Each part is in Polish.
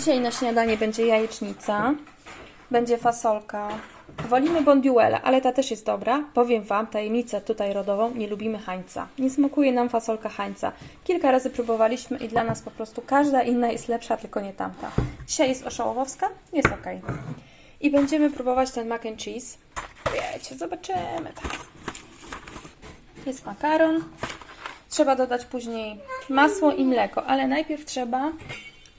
Dzisiaj na śniadanie będzie jajecznica, będzie fasolka. Wolimy bondiuela, ale ta też jest dobra. Powiem Wam tajemnicę tutaj rodową, nie lubimy hańca. Nie smakuje nam fasolka hańca. Kilka razy próbowaliśmy i dla nas po prostu każda inna jest lepsza, tylko nie tamta. Dzisiaj jest oszołowowska, jest ok. I będziemy próbować ten mac and cheese. Wiecie, zobaczymy. Jest makaron. Trzeba dodać później masło i mleko, ale najpierw trzeba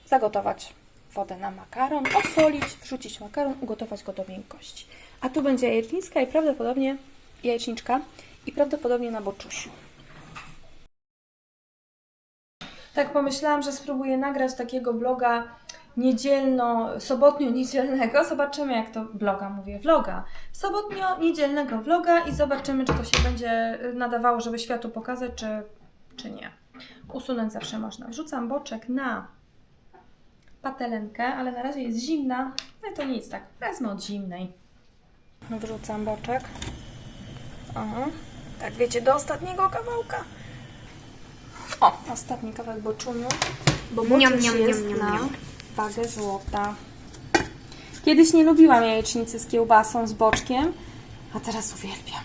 zagotować wodę na makaron, osolić, wrzucić makaron, ugotować go do miękkości. A tu będzie jajecznicka i prawdopodobnie jajeczniczka i prawdopodobnie na boczusiu. Tak pomyślałam, że spróbuję nagrać takiego bloga niedzielno, sobotnio-niedzielnego. Zobaczymy, jak to bloga mówię, vloga. Sobotnio-niedzielnego vloga i zobaczymy, czy to się będzie nadawało, żeby światu pokazać, czy, czy nie. Usunąć zawsze można. Wrzucam boczek na patelenkę, ale na razie jest zimna. No i to nic, tak. Wezmę od zimnej. Wrzucam boczek. O, tak wiecie, do ostatniego kawałka. O, ostatni kawałek boczuniu, bo boczuś Niam, niam, jest niam, niam, na wagę złota. Kiedyś nie lubiłam jajecznicy z kiełbasą, z boczkiem, a teraz uwielbiam.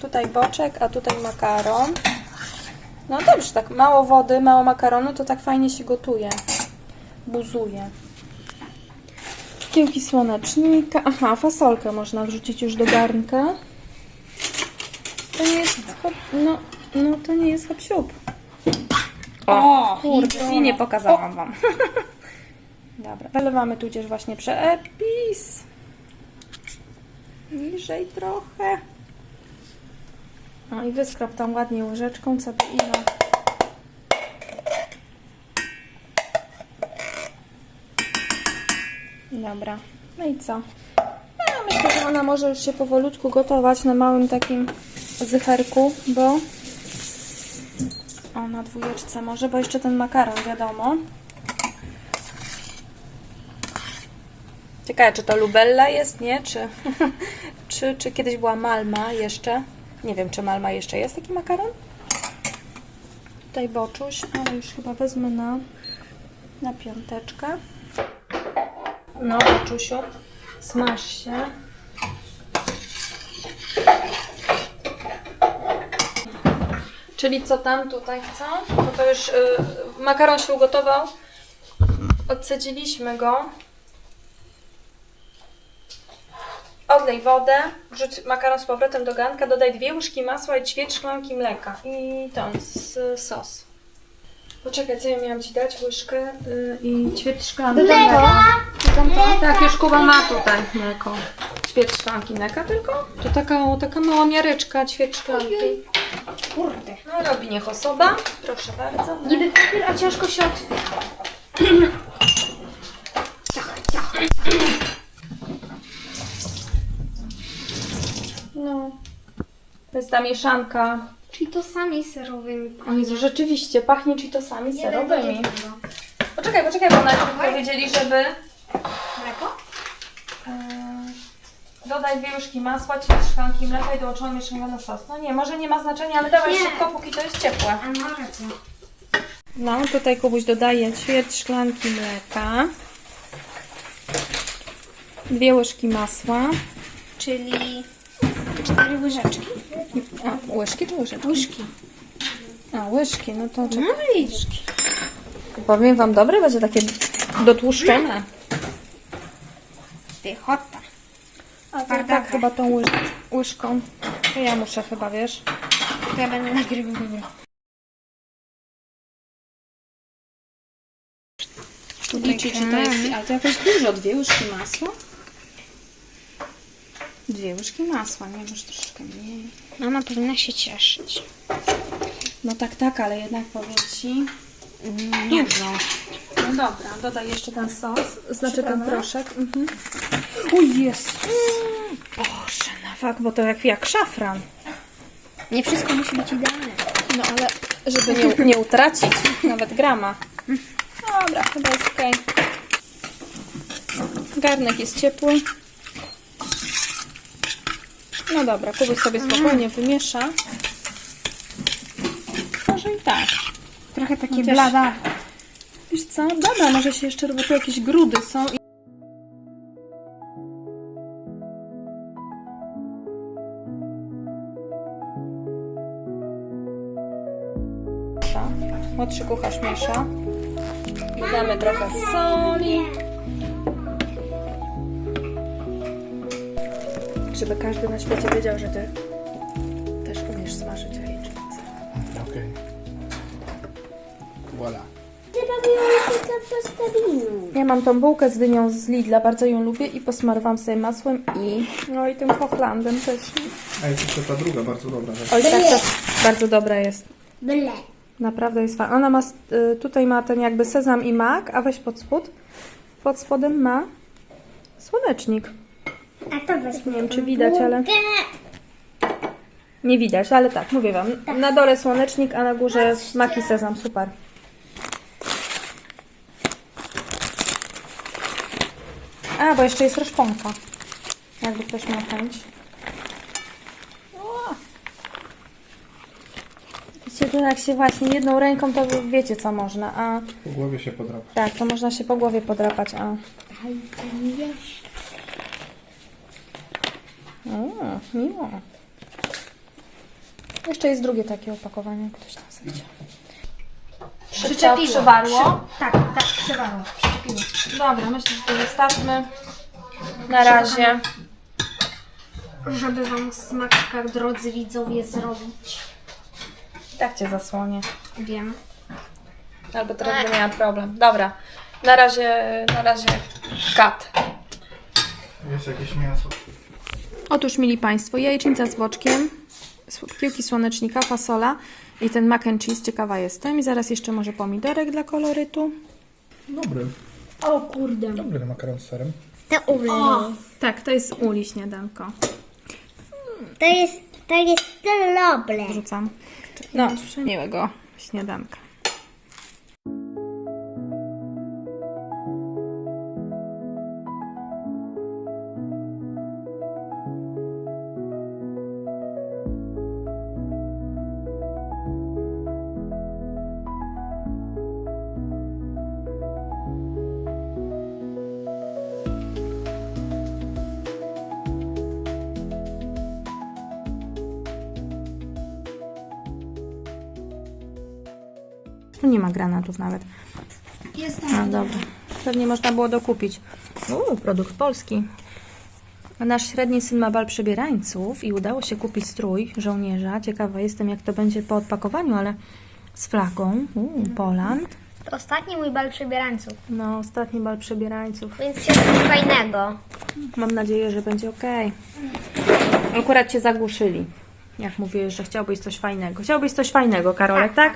Tutaj boczek, a tutaj makaron. No dobrze, tak mało wody, mało makaronu, to tak fajnie się gotuje. Buzuje. Kiełki słonecznika. Aha, fasolkę można wrzucić już do garnka. To nie jest hop, no, no to nie jest hop O, kurde, i nie pokazałam Wam. Dobra, wylewamy tudzież właśnie przepis. Niżej trochę. No i wyskrop tam ładnie łyżeczką, co by ino. Dobra, no i co? Ja myślę, że ona może już się powolutku gotować na małym takim zycherku, bo o, na dwójeczce może, bo jeszcze ten makaron, wiadomo. Ciekawe, czy to lubella jest, nie? Czy, czy, czy kiedyś była malma jeszcze? Nie wiem, czy malma jeszcze jest taki makaron? Tutaj boczuś, ale już chyba wezmę na, na piąteczkę. No, boczusiu, smaż się. Czyli co tam tutaj co? No to już y, makaron się ugotował. Odcedziliśmy go. Odlej wodę, wrzuć makaron z powrotem do garnka, dodaj dwie łyżki masła i ćwierć szklanki mleka. I to z, sos. Poczekaj, co ja miałam Ci dać? Łyżkę y, i ćwierć szklanki mleka. Tak, już Kuba ma tutaj mleko. Ćwierć szklanki mleka tylko. To taka, taka mała miareczka, ćwierć szklanki. Kurde. No robi niech osoba. Proszę bardzo. Niby papier, a ciężko się otwiera. Ciach, ciach. No. To jest ta mieszanka. Czyli to sami serowymi. O Jezu, rzeczywiście, pachnie cheetosami serowymi. Jeden Poczekaj, poczekaj, bo najpierw powiedzieli, żeby Mleko? yy, dodaj dwie łyżki masła, ćwierć szklanki mleka i dołączoną mieszankę sos. No nie, może nie ma znaczenia, ale dawaj Nie. szybko, póki to jest ciepłe. A no rację. No, tutaj Kubuś dodaje ćwierć szklanki mleka, dwie łyżki masła, Czyli cztery łyżeczki. a łyżki czy łyżeczki? Łyżki. A, łyżki, no to czekaj. No widzisz. Powiem Wam, dobre będzie takie dotłuszczone. Pychota. A to tak chyba tą łyż łyżką. To ja muszę chyba, wiesz. To ja będę nagrywał. Dobra. Liczy, czy to jest... Ale to jakoś dużo, dwie łyżki masła? Dwie łyżki masła, nie? Może troszeczkę mniej. Mama powinna się cieszyć. No tak, tak, ale jednak powiem Ci... Nie Dużo. No dobra, dodaj jeszcze ten sos, znaczy ten Przyprawy? proszek. Mhm. O Jezus! Boże, na fakt, bo to jak, jak szafran. Nie wszystko musi być idealne. No ale żeby nie, nie utracić nawet grama. Dobra, chyba jest ok. Garnek jest ciepły. No dobra, Kubuś sobie spokojnie wymiesza. Może i tak. Trochę takie Chociaż- blada. Co? Dobra, może się jeszcze, bo tu jakieś grudy są. i- Młodszy kucharz miesza. Dodamy trochę soli. Żeby każdy na świecie wiedział, że ty też umiesz smażyć jajecznicę. Okej. Voilà. Ja mam tą bułkę z dynią z Lidla, bardzo ją lubię i posmarowałam sobie masłem i no i tym hochlandem też. A jest jeszcze ta druga, bardzo dobra. Oj, tak, to bardzo dobra jest. Byle. Naprawdę jest fajna. Ona ma, y, tutaj ma ten jakby sezam i mak, a weź pod spód. Pod spodem ma słonecznik. A to weź Nie wiem, czy widać, ale... Nie widać, ale tak, mówię Wam. Na dole słonecznik, a na górze mak i sezam. Super. A, bo jeszcze jest roszponka. Jakby ktoś miał chęć. O! Wiecie, to jak się właśnie jedną ręką, to wiecie co można, a Po głowie się podrapa. tak, to można się po głowie podrapać, a... O, miło. Jeszcze jest drugie takie opakowanie, jak ktoś tam zechciał. Przyczepiło. Przewarło. Tak, tak, przewarło. Dobra, myślę, że to zostawmy. Na razie. Żeby wam smaczka, drodzy widzowie, zrobić. Tak cię zasłonię. Wiem. Albo teraz będę miała problem. Dobra. Na razie, na razie kat. Jest jakieś mięso. Otóż, mili Państwo, jajecznica z boczkiem, kiełki słonecznika, fasola i ten mac and cheese. Ciekawa jestem. I zaraz jeszcze może pomidorek dla kolorytu. Dobry. O kurde. Dobry makaron z serem. To ule. Tak, to jest uli śniadanko. To jest, to jest dobre. Wrzucam. No, miłego śniadanka. Tu nie ma granatów nawet. Jest A, dobra. Pewnie można było dokupić. Uuu, produkt polski. Nasz średni syn ma bal przebierańców i udało się kupić strój żołnierza. Ciekawa jestem, jak to będzie po odpakowaniu, ale z flagą. Uuu, Poland. To ostatni mój bal przebierańców, No, ostatni bal przebierańców. więc się coś fajnego. Mam nadzieję, że będzie ok. Akurat cię zagłuszyli. Jak mówiłeś, że chciałbyś coś fajnego. Chciałbyś coś fajnego, Karolek, tak?